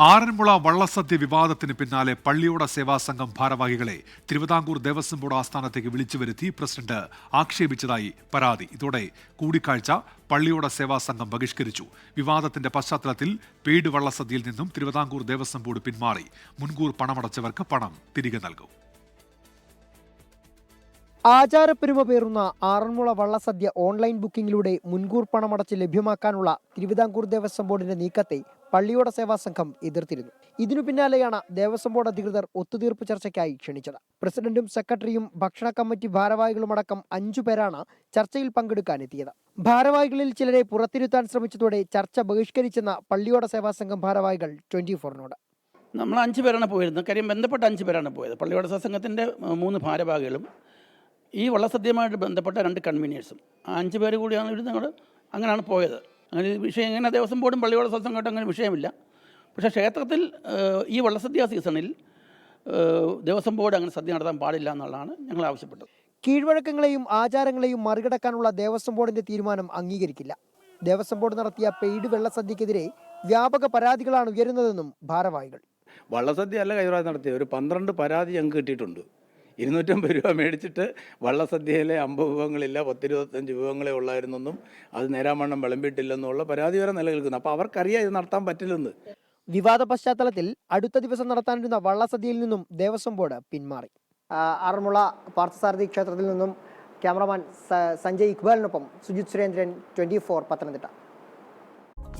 ആറന്മുള വള്ളസദ്യ വിവാദത്തിന് പിന്നാലെ പള്ളിയോട സേവാ സംഘം ഭാരവാഹികളെ തിരുവിതാംകൂർ ദേവസ്വം ബോർഡ് ആസ്ഥാനത്തേക്ക് വിളിച്ചു വരുത്തി പ്രസിഡന്റ് ആക്ഷേപിച്ചതായി പരാതി. ഇതോടെ കൂടിക്കാഴ്ച പള്ളിയോട സേവാ സംഘം ബഹിഷ്കരിച്ചു. വിവാദത്തിന്റെ പശ്ചാത്തലത്തിൽ പെയ്ഡ് വള്ളസദ്യയിൽ നിന്നും തിരുവിതാംകൂർ ദേവസ്വം ബോർഡ് പിന്മാറി. മുൻകൂർ പണമടച്ചവർക്ക് പണം തിരികെ നൽകും. ആചാരപ്പെരുമ പേറുന്ന ആറന്മുള വള്ളസദ്യ ഓൺലൈൻ ബുക്കിംഗിലൂടെ മുൻകൂർ പണമടച്ച് ലഭ്യമാക്കാനുള്ള തിരുവിതാംകൂർ ദേവസ്വം ബോർഡിന്റെ നീക്കത്തെ പള്ളിയോട സേവാ സംഘം എതിർത്തിരുന്നു. ഇതിനു പിന്നാലെയാണ് ദേവസ്വം ബോർഡ് അധികൃതർ ഒത്തുതീർപ്പ് ചർച്ചയ്ക്കായി ക്ഷണിച്ചത്. പ്രസിഡന്റും സെക്രട്ടറിയും ഭക്ഷണ കമ്മിറ്റി ഭാരവാഹികളുമടക്കം അഞ്ചു പേരാണ് ചർച്ചയിൽ പങ്കെടുക്കാനെത്തിയത്. ഭാരവാഹികളിൽ ചിലരെ പുറത്തിരുത്താൻ ശ്രമിച്ചതോടെ ചർച്ച ബഹിഷ്കരിച്ചെന്ന പള്ളിയോട സേവാ സംഘം ഭാരവാഹികൾ ട്വന്റി ഫോറിനോട്. നമ്മൾ അഞ്ച് പേരാണ് പോയിരുന്നത്. കാര്യം ബന്ധപ്പെട്ട അഞ്ച് പേരാണ് പോയത്. പള്ളിയോട സേവാ സംഘത്തിന്റെ മൂന്ന് ഭാരവാഹികളും ഈ വള്ളസദ്യയുമായിട്ട് ബന്ധപ്പെട്ട രണ്ട് കൺവീനിയേഴ്സും അഞ്ച് പേര് കൂടിയാണ് ഇവർ ഞങ്ങൾ അങ്ങനെയാണ് പോയത്. അങ്ങനെ ഈ വിഷയം ഇങ്ങനെ ദേവസ്വം ബോർഡും പള്ളിയോട സത്സംഗമായിട്ട് അങ്ങനെ വിഷയമില്ല. പക്ഷേ ക്ഷേത്രത്തിൽ ഈ വള്ളസദ്യ സീസണിൽ ദിവസം ദേവസ്വം ബോർഡ് അങ്ങനെ സദ്യ നടത്താൻ പാടില്ല എന്നുള്ളതാണ് ഞങ്ങൾ ആവശ്യപ്പെട്ടത്. കീഴ്വഴക്കങ്ങളെയും ആചാരങ്ങളെയും മറികടക്കാനുള്ള ദേവസ്വം ബോർഡിന്റെ തീരുമാനം അംഗീകരിക്കില്ല. ദേവസ്വം ബോർഡ് നടത്തിയ പെയ്ഡ് വെള്ളസദ്യക്കെതിരെ വ്യാപക പരാതികളാണ് ഉയരുന്നതെന്നും ഭാരവാഹികൾ. വള്ളസദ്യ അല്ല കൈവരാതി നടത്തിയത് ഒരു പന്ത്രണ്ട് പരാതി ഞങ്ങൾക്ക് കിട്ടിയിട്ടുണ്ട്. ഇരുന്നൂറ്റമ്പത് രൂപ മേടിച്ചിട്ട് വള്ളസദ്യയിലെ അമ്പത് വിഭവങ്ങളില്ല പത്തിരുപത്തഞ്ച് വിഭവങ്ങളെ ഉള്ളായിരുന്നെന്നും അത് നേരാമണ്ണം വിളമ്പിയിട്ടില്ലെന്നുള്ള പരാതി വരെ നിലനിൽക്കുന്നു. അപ്പോൾ അവർക്കറിയാം ഇത് നടത്താൻ പറ്റില്ലെന്ന്. വിവാദ പശ്ചാത്തലത്തിൽ അടുത്ത ദിവസം നടത്താനിരുന്ന വള്ളസദ്യയിൽ നിന്നും ദേവസ്വം ബോർഡ് പിന്മാറി. ആറന്മുള പാർത്ഥസാരഥി ക്ഷേത്രത്തിൽ നിന്നും ക്യാമറമാൻ സഞ്ജയ് ഇക്ബാലിനൊപ്പം സുജിത് സുരേന്ദ്രൻ ട്വന്റി ഫോർ പത്തനംതിട്ട.